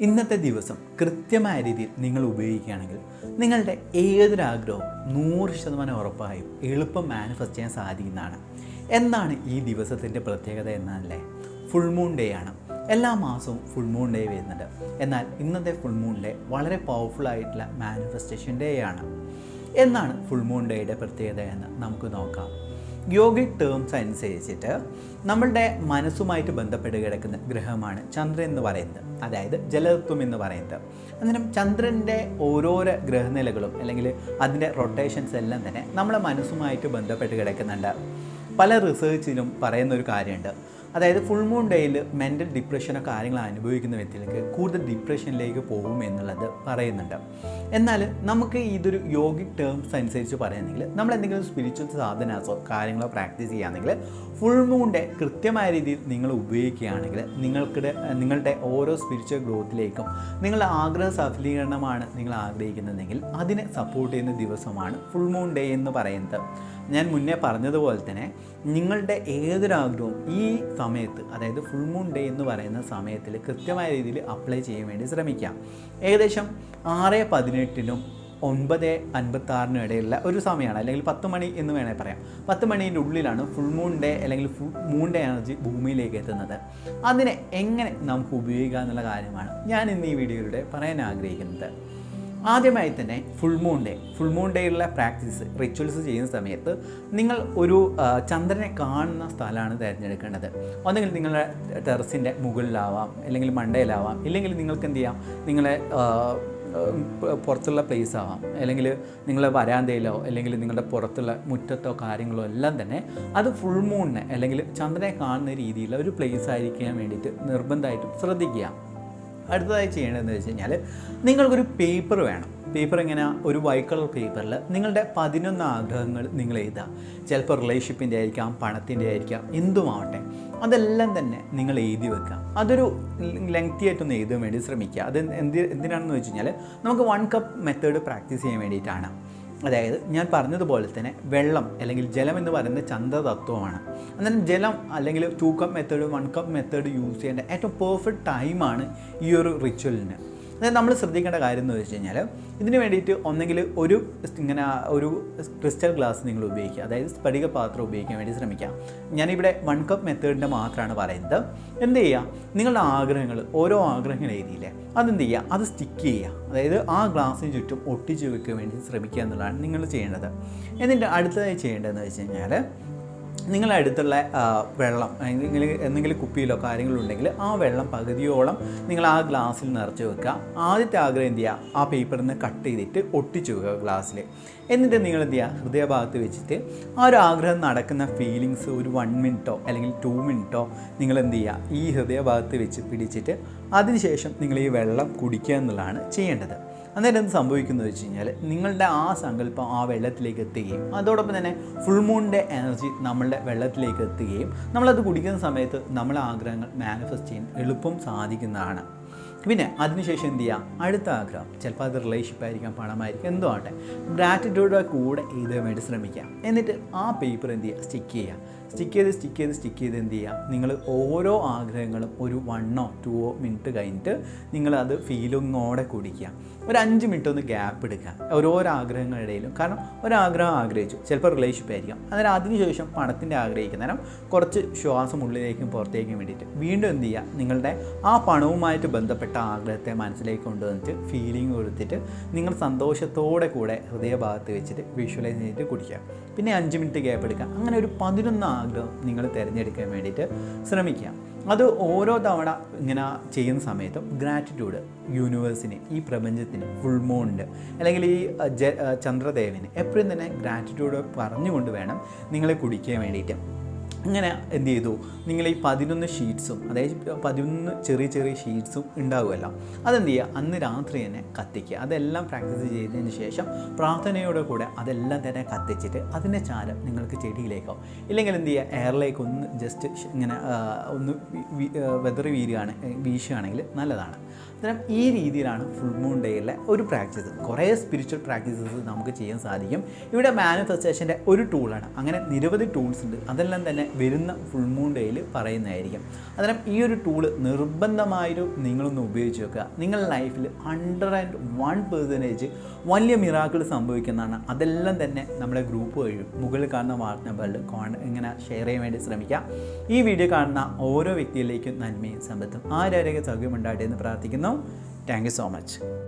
ഇന്നത്തെ ദിവസം കൃത്യമായ രീതിയിൽ നിങ്ങൾ ഉപയോഗിക്കുകയാണെങ്കിൽ നിങ്ങളുടെ ഏതൊരാഗ്രഹവും നൂറ് ശതമാനം ഉറപ്പായും എളുപ്പം മാനിഫെസ്റ്റ് ചെയ്യാൻ സാധിക്കുന്നതാണ്. എന്താണ് ഈ ദിവസത്തിന്റെ പ്രത്യേകത എന്നല്ലേ? ഫുൾ മൂൺ ഡേ ആണ്. എല്ലാ മാസവും ഫുൾ മൂൺ ഡേ വരുന്നുണ്ട്. എന്നാൽ ഇന്നത്തെ ഫുൾ മൂൺ ഡേ വളരെ പവർഫുൾ ആയിട്ടുള്ള മാനിഫെസ്റ്റേഷൻ ഡേ ആണ്. എന്നാണ് ഫുൾ മൂൺ ഡേയുടെ പ്രത്യേകത എന്ന് നമുക്ക് നോക്കാം. യോഗിക് ടേംസ് അനുസരിച്ചിട്ട് നമ്മളുടെ മനസ്സുമായിട്ട് ബന്ധപ്പെട്ട് കിടക്കുന്ന ഗ്രഹമാണ് ചന്ദ്രൻ എന്ന് പറയുന്നത്. അതായത് ജലതത്വം എന്ന് പറയുന്നത്. അന്നേരം ചന്ദ്രന്റെ ഓരോരോ ഗ്രഹനിലകളും അല്ലെങ്കിൽ അതിന്റെ റൊട്ടേഷൻസ് എല്ലാം തന്നെ നമ്മളെ മനസ്സുമായിട്ട് ബന്ധപ്പെട്ട് കിടക്കുന്നുണ്ട്. പല റിസർച്ചിലും പറയുന്ന ഒരു കാര്യമുണ്ട്. അതായത് ഫുൾ മൂൺ ഡേയിൽ മെന്റൽ ഡിപ്രഷനോ കാര്യങ്ങൾ അനുഭവിക്കുന്ന വ്യക്തികൾക്ക് കൂടുതൽ ഡിപ്രഷനിലേക്ക് പോകും എന്നുള്ളത് പറയുന്നുണ്ട്. എന്നാൽ നമുക്ക് ഇതൊരു യോഗിക് ടേംസ് അനുസരിച്ച് പറയുകയാണെങ്കിൽ നമ്മൾ എന്തെങ്കിലും സ്പിരിച്വൽ സാധനാസോ കാര്യങ്ങളോ പ്രാക്ടീസ് ചെയ്യുകയാണെങ്കിൽ ഫുൾ മൂൺ ഡേ കൃത്യമായ രീതിയിൽ നിങ്ങൾ ഉപയോഗിക്കുകയാണെങ്കിൽ നിങ്ങൾക്കിടെ നിങ്ങളുടെ ഓരോ സ്പിരിച്വൽ ഗ്രോത്തിലേക്കും നിങ്ങളുടെ ആഗ്രഹ സഫലീകരണമാണ് നിങ്ങൾ ആഗ്രഹിക്കുന്നതെങ്കിൽ അതിനെ സപ്പോർട്ട് ചെയ്യുന്ന ദിവസമാണ് ഫുൾ മൂൺ ഡേ എന്ന് പറയുന്നത്. ഞാൻ മുന്നേ പറഞ്ഞതുപോലെ തന്നെ നിങ്ങളുടെ ഏതൊരാഗ്രഹവും ഈ സമയത്ത് അതായത് ഫുൾ മൂൺ ഡേ എന്ന് പറയുന്ന സമയത്തിൽ കൃത്യമായ രീതിയിൽ അപ്ലൈ ചെയ്യാൻ വേണ്ടി ശ്രമിക്കാം. ഏകദേശം ആറ് പതിനെട്ടിനും ഒൻപത് അൻപത്തി ആറിനും ഇടയിലുള്ള ഒരു സമയമാണ്. അല്ലെങ്കിൽ പത്ത് മണി എന്ന് വേണമെങ്കിൽ പറയാം. പത്ത് മണീന്റെ ഉള്ളിലാണ് ഫുൾ മൂൺ ഡേ അല്ലെങ്കിൽ ഫുൾ മൂൺ ഡേ എനർജി ഭൂമിയിലേക്ക് എത്തുന്നത്. അതിനെ എങ്ങനെ നമുക്ക് ഉപയോഗിക്കാം എന്നുള്ള കാര്യമാണ് ഞാൻ ഇന്ന് ഈ വീഡിയോയിലൂടെ പറയാൻ ആഗ്രഹിക്കുന്നത്. ആദ്യമായി തന്നെ full moon day full moon ഡേയിലുള്ള practice rituals ചെയ്യുന്ന സമയത്ത് നിങ്ങൾ ഒരു ചന്ദ്രനെ കാണുന്ന സ്ഥലമാണ് തിരഞ്ഞെടുക്കേണ്ടത്. ഒന്നെങ്കിൽ നിങ്ങളുടെ ടെറസിന്റെ മുകളിലാവാം അല്ലെങ്കിൽ മണ്ടയിലാവാം ഇല്ലെങ്കിൽ നിങ്ങൾക്ക് എന്ത് ചെയ്യാം? നിങ്ങളെ പുറത്തുള്ള പ്ലേസ് ആവാം. അല്ലെങ്കിൽ നിങ്ങളെ വരാന്തയിലോ അല്ലെങ്കിൽ നിങ്ങളുടെ പുറത്തുള്ള മുറ്റത്തോ കാര്യങ്ങളോ എല്ലാം തന്നെ അത് ഫുൾ മൂണിനെ അല്ലെങ്കിൽ ചന്ദ്രനെ കാണുന്ന രീതിയിലുള്ള ഒരു പ്ലേസ് ആയിരിക്കാൻ വേണ്ടിയിട്ട് നിർബന്ധമായിട്ടും ശ്രദ്ധിക്കുക. അടുത്തതായി ചെയ്യേണ്ടതെന്ന് വെച്ച് കഴിഞ്ഞാൽ നിങ്ങൾക്കൊരു പേപ്പർ വേണം. പേപ്പർ ഇങ്ങനെ ഒരു വൈറ്റ് കളർ പേപ്പറിൽ നിങ്ങളുടെ പതിനൊന്ന് ആഗ്രഹങ്ങൾ നിങ്ങൾ എഴുതുക. ചിലപ്പോൾ റിലേഷൻഷിപ്പിന്റെ ആയിരിക്കാം പണത്തിന്റെ ആയിരിക്കാം എന്തുമാവട്ടെ. അതെല്ലാം തന്നെ നിങ്ങൾ എഴുതി വെക്കുക. അതൊരു ലെങ്തി ആയിട്ടൊന്ന് എഴുതാൻ വേണ്ടി ശ്രമിക്കുക. അത് എന്ത് എന്തിനാണെന്ന് വെച്ച് കഴിഞ്ഞാൽ നമുക്ക് വൺ കപ്പ് മെത്തേഡ് പ്രാക്ടീസ് ചെയ്യാൻ വേണ്ടിയിട്ടാണ്. അതായത് ഞാൻ പറഞ്ഞതുപോലെ തന്നെ വെള്ളം അല്ലെങ്കിൽ ജലം എന്ന് പറയുന്നത് ചന്ദ്രതത്വമാണ് അന്നേരം ജലം അല്ലെങ്കിൽ two cup method one cup method use ചെയ്യേണ്ട ഏറ്റവും പെർഫെക്റ്റ് ടൈമാണ് ഈ ഒരു റിച്വലിന് അതായത് നമ്മൾ ശ്രദ്ധിക്കേണ്ട കാര്യം എന്ന് വെച്ച് കഴിഞ്ഞാൽ ഇതിന് വേണ്ടിയിട്ട് ഒന്നെങ്കിൽ ഒരു ഇങ്ങനെ ഒരു ക്രിസ്റ്റൽ ഗ്ലാസ് നിങ്ങൾ ഉപയോഗിക്കുക. അതായത് സ്ഫടിക പാത്രം ഉപയോഗിക്കാൻ വേണ്ടി ശ്രമിക്കാം ഞാനിവിടെ വൺ കപ്പ് മെത്തേഡിന്റെ മാത്രമാണ് പറയുന്നത്. എന്ത് ചെയ്യുക നിങ്ങളുടെ ആഗ്രഹങ്ങൾ ഓരോ ആഗ്രഹങ്ങൾ എഴുതിയില്ലേ? അതെന്ത് ചെയ്യുക അത് സ്റ്റിക്ക് ചെയ്യുക അതായത് ആ ഗ്ലാസ്സിന് ചുറ്റും ഒട്ടിച്ച് വെക്കാൻ വേണ്ടി ശ്രമിക്കുക എന്നുള്ളതാണ് നിങ്ങൾ ചെയ്യേണ്ടത്. എന്നിട്ട് അടുത്തതായി ചെയ്യേണ്ടതെന്ന് വെച്ച് കഴിഞ്ഞാൽ നിങ്ങളുടെ അടുത്തുള്ള വെള്ളം അല്ലെങ്കിൽ എന്തെങ്കിലും കുപ്പിയിലോ കാര്യങ്ങളോ ഉണ്ടെങ്കിൽ ആ വെള്ളം പകുതിയോളം നിങ്ങൾ ആ ഗ്ലാസ്സിൽ നിറച്ച് വെക്കുക. ആദ്യത്തെ ആഗ്രഹം എന്ത് ചെയ്യുക? ആ പേപ്പറിൽ നിന്ന് കട്ട് ചെയ്തിട്ട് ഒട്ടിച്ചു വെക്കുക ഗ്ലാസ്സിൽ എന്നിട്ട് നിങ്ങൾ എന്ത് ചെയ്യുക? ഹൃദയഭാഗത്ത് വെച്ചിട്ട് ആ ഒരു ആഗ്രഹം നടക്കുന്ന ഫീലിങ്സ് ഒരു വൺ മിനിറ്റോ അല്ലെങ്കിൽ ടു മിനിറ്റോ നിങ്ങൾ എന്ത് ചെയ്യുക? ഈ ഹൃദയഭാഗത്ത് വെച്ച് പിടിച്ചിട്ട് അതിനുശേഷം നിങ്ങൾ ഈ വെള്ളം കുടിക്കുക എന്നുള്ളതാണ് ചെയ്യേണ്ടത്. അന്നേരം എന്ത് സംഭവിക്കുന്നത് വെച്ച് കഴിഞ്ഞാൽ നിങ്ങളുടെ ആ സങ്കല്പം ആ വെള്ളത്തിലേക്ക് എത്തുകയും അതോടൊപ്പം തന്നെ ഫുൾ മൂണിന്റെ എനർജി നമ്മളുടെ വെള്ളത്തിലേക്ക് എത്തുകയും നമ്മളത് കുടിക്കുന്ന സമയത്ത് നമ്മളെ ആഗ്രഹങ്ങൾ മാനിഫെസ്റ്റ് ചെയ്യാൻ എളുപ്പം സാധിക്കുന്നതാണ്. പിന്നെ അതിനുശേഷം എന്ത് ചെയ്യുക അടുത്ത ആഗ്രഹം. ചിലപ്പോൾ അത് റിലേഷൻഷിപ്പ് ആയിരിക്കാം പണമായിരിക്കും എന്തോ ആട്ടെ ഗ്രാറ്റിറ്റ്യൂഡോടെ കൂടെ എഴുതാൻ വേണ്ടി ശ്രമിക്കുക എന്നിട്ട് ആ പേപ്പർ എന്ത് ചെയ്യുക സ്റ്റിക്ക് ചെയ്യുക സ്റ്റിക്ക് ചെയ്ത് സ്റ്റിക്ക് ചെയ്ത് സ്റ്റിക്ക് ചെയ്ത് എന്ത് ചെയ്യുക നിങ്ങൾ ഓരോ ആഗ്രഹങ്ങളും ഒരു വണ്ണോ ടൂവോ മിനിറ്റ് കഴിഞ്ഞിട്ട് നിങ്ങളത് ഫീലിങ്ങോടെ കുടിക്കുക. ഒരു അഞ്ച് മിനിറ്റ് ഒന്ന് ഗ്യാപ്പ് എടുക്കുക. ഓരോരോ ആഗ്രഹങ്ങളിടയിലും കാരണം ഒരാഗ്രഹം ആഗ്രഹിച്ചു. ചിലപ്പോൾ റിലേഷൻഷിപ്പ് ആയിരിക്കാം. അന്നേരം അതിനുശേഷം പണത്തിന്റെ ആഗ്രഹിക്കുന്നേരം കുറച്ച് ശ്വാസം ഉള്ളിലേക്കും പുറത്തേക്കും വേണ്ടിയിട്ട് വീണ്ടും എന്ത് ചെയ്യുക നിങ്ങളുടെ ആ പണവുമായിട്ട് ബന്ധപ്പെട്ട ആഗ്രഹത്തെ മനസ്സിലേക്ക് കൊണ്ടുവന്നിട്ട് ഫീലിംഗ് കൊടുത്തിട്ട് നിങ്ങൾ സന്തോഷത്തോടെ കൂടെ ഹൃദയഭാഗത്ത് വെച്ചിട്ട് വിഷ്വലൈസ് ചെയ്തിട്ട് കുടിക്കുക. പിന്നെ അഞ്ച് മിനിറ്റ് ഗ്യാപ്പ് എടുക്കുക. അങ്ങനെ ഒരു പതിനൊന്ന് ആഗ്രഹം നിങ്ങൾ തിരഞ്ഞെടുക്കാൻ വേണ്ടിയിട്ട് ശ്രമിക്കുക. അത് ഓരോ തവണ ഇങ്ങനെ ചെയ്യുന്ന സമയത്തും ഗ്രാറ്റിറ്റ്യൂഡ് യൂണിവേഴ്സിന് ഈ പ്രപഞ്ചത്തിന് ഫുൾ മൂണിന് അല്ലെങ്കിൽ ഈ ചന്ദ്രദേവന് എപ്പോഴും തന്നെ ഗ്രാറ്റിറ്റ്യൂഡ് പറഞ്ഞുകൊണ്ട് വേണം നിങ്ങളെ കുടിക്കാൻ വേണ്ടിയിട്ട്. അങ്ങനെ എന്ത് ചെയ്തു? നിങ്ങൾ ഈ പതിനൊന്ന് ഷീറ്റ്സും അതായത് പതിനൊന്ന് ചെറിയ ചെറിയ ഷീറ്റ്സും ഉണ്ടാവുമല്ലോ അതെന്ത് ചെയ്യുക? അന്ന് രാത്രി തന്നെ കത്തിക്കുക. അതെല്ലാം പ്രാക്ടീസ് ചെയ്തതിന് ശേഷം പ്രാർത്ഥനയോടെ കൂടെ അതെല്ലാം തന്നെ കത്തിച്ചിട്ട് അതിന്റെ ചാരം നിങ്ങൾക്ക് ചെടിയിലേക്കോ ഇല്ലെങ്കിൽ എന്ത് ചെയ്യുക? എയറിലേക്ക് ഒന്ന് ജസ്റ്റ് ഇങ്ങനെ ഒന്ന് വെതർ വീരുകയാണ് വീശുകയാണെങ്കിൽ നല്ലതാണ്. അന്നേരം ഈ രീതിയിലാണ് ഫുൾ മൂൺ ഡേയിലെ ഒരു പ്രാക്ടീസ് കുറേ സ്പിരിച്വൽ പ്രാക്ടീസസ് നമുക്ക് ചെയ്യാൻ സാധിക്കും. ഇവിടെ മാനിഫെസ്റ്റേഷന്റെ ഒരു ടൂളാണ് അങ്ങനെ നിരവധി ടൂൾസ് ഉണ്ട്. അതെല്ലാം തന്നെ വരുന്ന ഫുൾ മൂൺ ഡേയിൽ പറയുന്നതായിരിക്കും. അന്നേരം ഈ ഒരു ടൂൾ നിർബന്ധമായൊരു നിങ്ങളൊന്ന് ഉപയോഗിച്ച് വെക്കുക. നിങ്ങളുടെ ലൈഫിൽ ഹൺഡ്രഡ് ആൻഡ് വൺ പെർസെന്റേജ് വലിയ മിറാക്കിൾ സംഭവിക്കുന്നതാണ്. അതെല്ലാം തന്നെ നമ്മുടെ ഗ്രൂപ്പ് വഴി മുകളിൽ കാണുന്ന വാർത്ത നമ്പറിൽ ഇങ്ങനെ ഷെയർ ചെയ്യാൻ വേണ്ടി ശ്രമിക്കുക ഈ വീഡിയോ കാണുന്ന ഓരോ വ്യക്തിയിലേക്കും നന്മയും സമ്പത്തും ആരോഗ്യ സൗകര്യം ഉണ്ടാകട്ടെ എന്ന് പ്രാർത്ഥിക്കുന്നു. Thank you so much